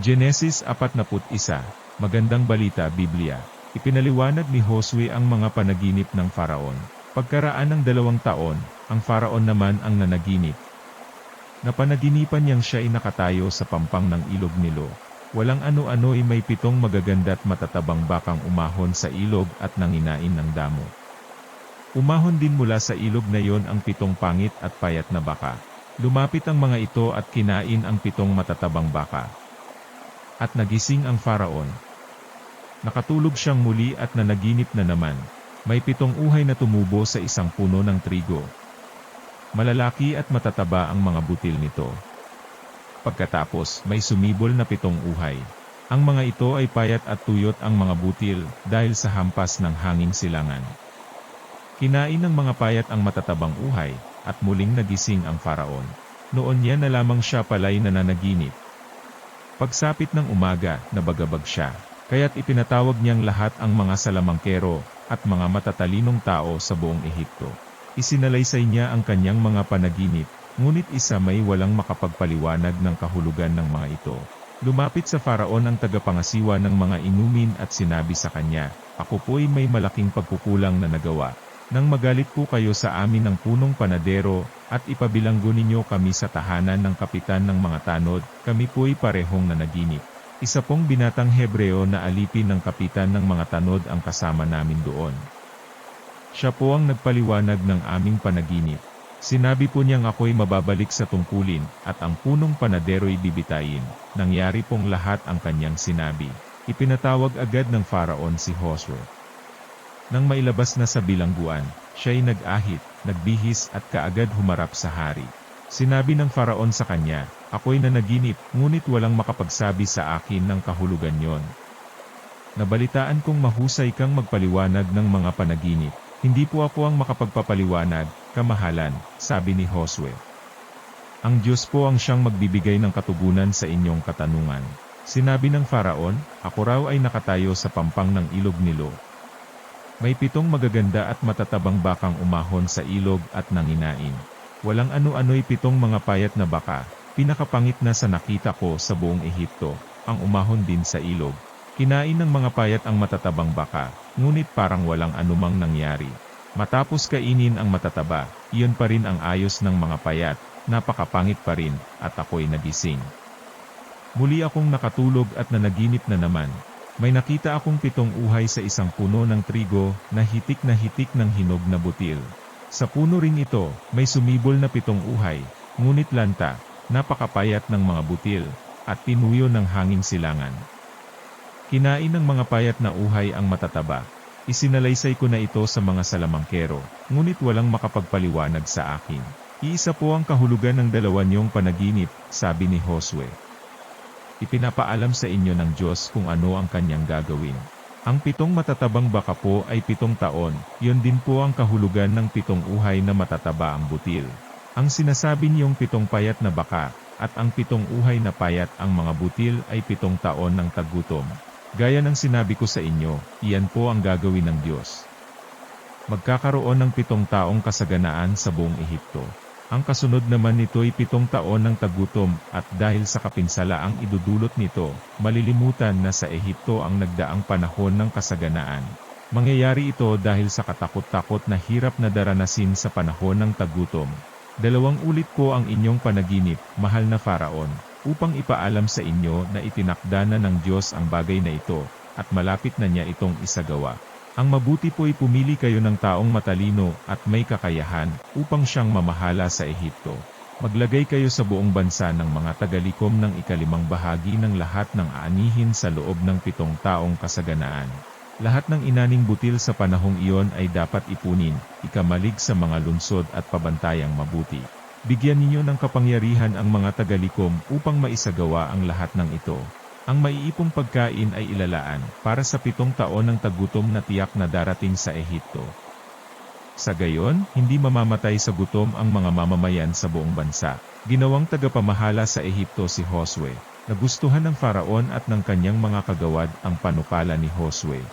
Genesis 41, Magandang Balita Biblia. Ipinaliwanag ni Josue ang mga panaginip ng Faraon. Pagkaraan ng dalawang taon, ang Faraon naman ang nanaginip. Napanaginipan niyang siya ay nakatayo sa pampang ng ilog Nilo. Walang ano-ano ay may pitong magaganda at matatabang bakang umahon sa ilog at nanginain ng damo. Umahon din mula sa ilog na yon ang pitong pangit at payat na baka. Lumapit ang mga ito at kinain ang pitong matatabang baka. At nagising ang Faraon. Nakatulog siyang muli at nanaginip na naman. May pitong uhay na tumubo sa isang puno ng trigo. Malalaki at matataba ang mga butil nito. Pagkatapos, may sumibol na pitong uhay. Ang mga ito ay payat at tuyot ang mga butil dahil sa hampas ng hanging silangan. Kinain ng mga payat ang matatabang uhay, at muling nagising ang Faraon. Noon niya na lamang siya pala'y nananaginip. Pagsapit ng umaga, nabagabag siya. Kaya't ipinatawag niyang lahat ang mga salamangkero at mga matatalinong tao sa buong Ehipto. Isinalaysay niya ang kanyang mga panaginip, ngunit isa may walang makapagpaliwanag ng kahulugan ng mga ito. Lumapit sa Faraon ang tagapangasiwa ng mga inumin at sinabi sa kanya, Ako po'y may malaking pagkukulang na nagawa. Nang magalit po kayo sa amin ng punong panadero, at ipabilanggo ninyo kami sa tahanan ng kapitan ng mga tanod, kami po'y parehong nanaginip. Isa pong binatang Hebreo na alipin ng kapitan ng mga tanod ang kasama namin doon. Siya po ang nagpaliwanag ng aming panaginip. Sinabi po niyang ako'y mababalik sa tungkulin, at ang punong panadero'y bibitayin. Nangyari pong lahat ang kanyang sinabi. Ipinatawag agad ng Faraon si Josue. Nang mailabas na sa bilangguan, siya'y nag-ahit, nagbihis at kaagad humarap sa hari. Sinabi ng Faraon sa kanya, Ako'y nanaginip, ngunit walang makapagsabi sa akin ng kahulugan yon. Nabalitaan kong mahusay kang magpaliwanag ng mga panaginip. Hindi po ako ang makapagpapaliwanag, kamahalan, sabi ni Josue. Ang Diyos po ang siyang magbibigay ng katugunan sa inyong katanungan. Sinabi ng Faraon, ako raw ay nakatayo sa pampang ng ilog Nilo, may pitong magaganda at matatabang bakang umahon sa ilog at nanginain. Walang ano-ano'y pitong mga payat na baka, pinakapangit na sa nakita ko sa buong Ehipto, ang umahon din sa ilog. Kinain ng mga payat ang matatabang baka, ngunit parang walang anumang nangyari. Matapos kainin ang matataba, iyon pa rin ang ayos ng mga payat, napakapangit pa rin, at ako'y nagising. Muli akong nakatulog at nanaginip na naman, may nakita akong pitong uhay sa isang puno ng trigo, na hitik na hitik ng hinog na butil. Sa puno ring ito, may sumibol na pitong uhay, ngunit lanta, napakapayat ng mga butil, at pinuyo ng hanging silangan. Kinain ng mga payat na uhay ang matataba. Isinalaysay ko na ito sa mga salamangkero, ngunit walang makapagpaliwanag sa akin. Iisa po ang kahulugan ng dalawa niyong panaginip, sabi ni Josue ipinapaalam sa inyo ng Diyos kung ano ang kanyang gagawin. Ang pitong matatabang baka po ay pitong taon, yon din po ang kahulugan ng pitong uhay na matataba ang butil. Ang sinasabi niyong pitong payat na baka, at ang pitong uhay na payat ang mga butil ay pitong taon ng tagutom. Gaya ng sinabi ko sa inyo, iyan po ang gagawin ng Diyos. Magkakaroon ng pitong taong kasaganaan sa buong Ehipto. Ang kasunod naman nito'y pitong taon ng tagutom, at dahil sa kapinsala ang idudulot nito, malilimutan na sa Ehipto ang nagdaang panahon ng kasaganaan. Mangyayari ito dahil sa katakot-takot na hirap na daranasin sa panahon ng tagutom. Dalawang ulit po ang inyong panaginip, mahal na Faraon, upang ipaalam sa inyo na itinakda na ng Diyos ang bagay na ito, at malapit na niya itong isagawa. Ang mabuti po'y pumili kayo ng taong matalino at may kakayahan upang siyang mamahala sa Ehipto. Maglagay kayo sa buong bansa ng mga tagalikom ng ikalimang bahagi ng lahat ng aanihin sa loob ng pitong taong kasaganaan. Lahat ng inaning butil sa panahong iyon ay dapat ipunin, ikamalig sa mga lungsod at pabantayang mabuti. Bigyan ninyo ng kapangyarihan ang mga tagalikom upang maisagawa ang lahat ng ito. Ang maiipong pagkain ay ilalaan para sa pitong taon ng tagutom na tiyak na darating sa Ehipto. Sa gayon, hindi mamamatay sa gutom ang mga mamamayan sa buong bansa. Ginawang tagapamahala sa Ehipto si Josue. Nagustuhan ng Faraon at ng kanyang mga kagawad ang panukala ni Josue.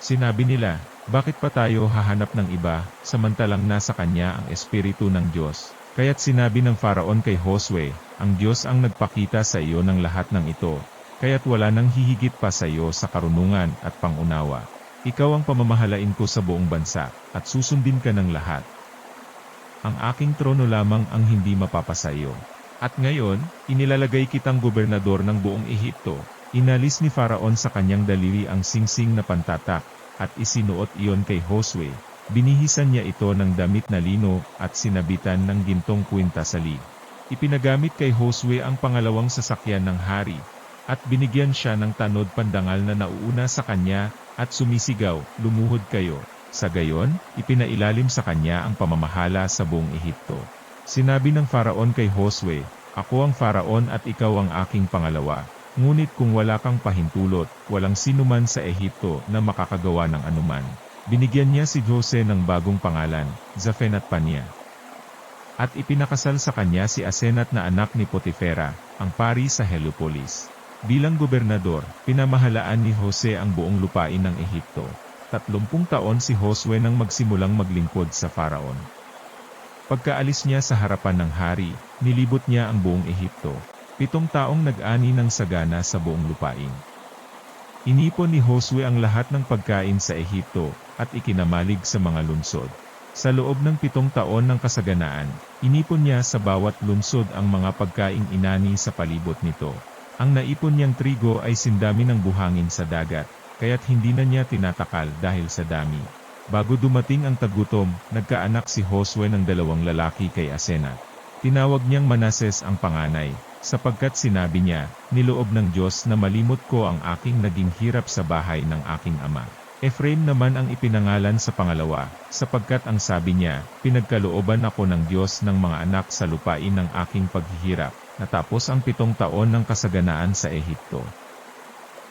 Sinabi nila, bakit pa tayo hahanap ng iba, samantalang nasa kanya ang Espiritu ng Diyos? Kaya't sinabi ng Faraon kay Josue, ang Diyos ang nagpakita sa iyo ng lahat ng ito, kaya't wala nang hihigit pa sa iyo sa karunungan at pangunawa. Ikaw ang pamamahalain ko sa buong bansa, at susundin ka ng lahat. Ang aking trono lamang ang hindi mapapasa iyo. At ngayon, inilalagay kitang gobernador ng buong Ehipto. Inalis ni Faraon sa kanyang daliri ang singsing na pantatak, at isinuot iyon kay Josue. Binihisan niya ito ng damit na lino, at sinabitan ng gintong kwinta sa lig. Ipinagamit kay Josue ang pangalawang sasakyan ng hari, at binigyan siya ng tanod pandangal na nauuna sa kanya, at sumisigaw, lumuhod kayo. Sa gayon, ipinailalim sa kanya ang pamamahala sa buong Ehipto. Sinabi ng Faraon kay Josue, Ako ang Faraon at ikaw ang aking pangalawa. Ngunit kung wala kang pahintulot, walang sinuman sa Ehipto na makakagawa ng anuman. Binigyan niya si Jose ng bagong pangalan, Zaphenat Pania. At ipinakasal sa kanya si Asenat na anak ni Potifera, ang pari sa Heliopolis. Bilang gobernador, pinamahalaan ni Jose ang buong lupain ng Ehipto. Tatlumpung taon si Josue nang magsimulang maglingkod sa Faraon. Pagkaalis niya sa harapan ng hari, nilibot niya ang buong Ehipto. Pitong taong nag-ani ng sagana sa buong lupain. Inipon ni Josue ang lahat ng pagkain sa Ehipto, at ikinamalig sa mga lungsod. Sa loob ng pitong taon ng kasaganaan, inipon niya sa bawat lungsod ang mga pagkaing inani sa palibot nito. Ang naipon niyang trigo ay sindami ng buhangin sa dagat, kaya't hindi na niya tinatakal dahil sa dami. Bago dumating ang tagutom, nagkaanak si Josue ng dalawang lalaki kay Asena. Tinawag niyang Manases ang panganay, sapagkat sinabi niya, niloob ng Diyos na malimot ko ang aking naging hirap sa bahay ng aking ama. Ephraim naman ang ipinangalan sa pangalawa, sapagkat ang sabi niya, pinagkalooban ako ng Diyos ng mga anak sa lupain ng aking paghihirap, natapos ang pitong taon ng kasaganaan sa Ehipto.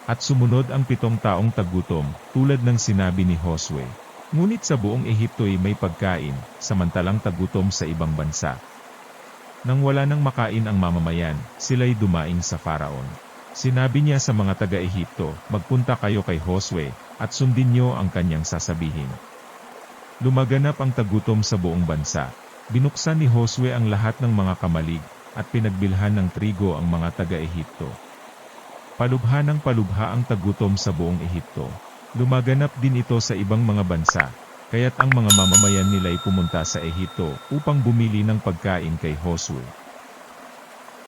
At sumunod ang pitong taong tagutom, tulad ng sinabi ni Josue. Ngunit sa buong Ehipto'y may pagkain, samantalang tagutom sa ibang bansa. Nang wala nang makain ang mamamayan, sila'y dumaing sa Faraon. Sinabi niya sa mga taga-Ehipto, magpunta kayo kay Josue, at sundin niyo ang kanyang sasabihin. Lumaganap ang tagutom sa buong bansa. Binuksan ni Josue ang lahat ng mga kamalig, at pinagbilhan ng trigo ang mga taga-Ehipto. Palubha ng palubha ang tagutom sa buong Ehipto. Lumaganap din ito sa ibang mga bansa, kaya't ang mga mamamayan nila'y pumunta sa Ehipto upang bumili ng pagkain kay Josue.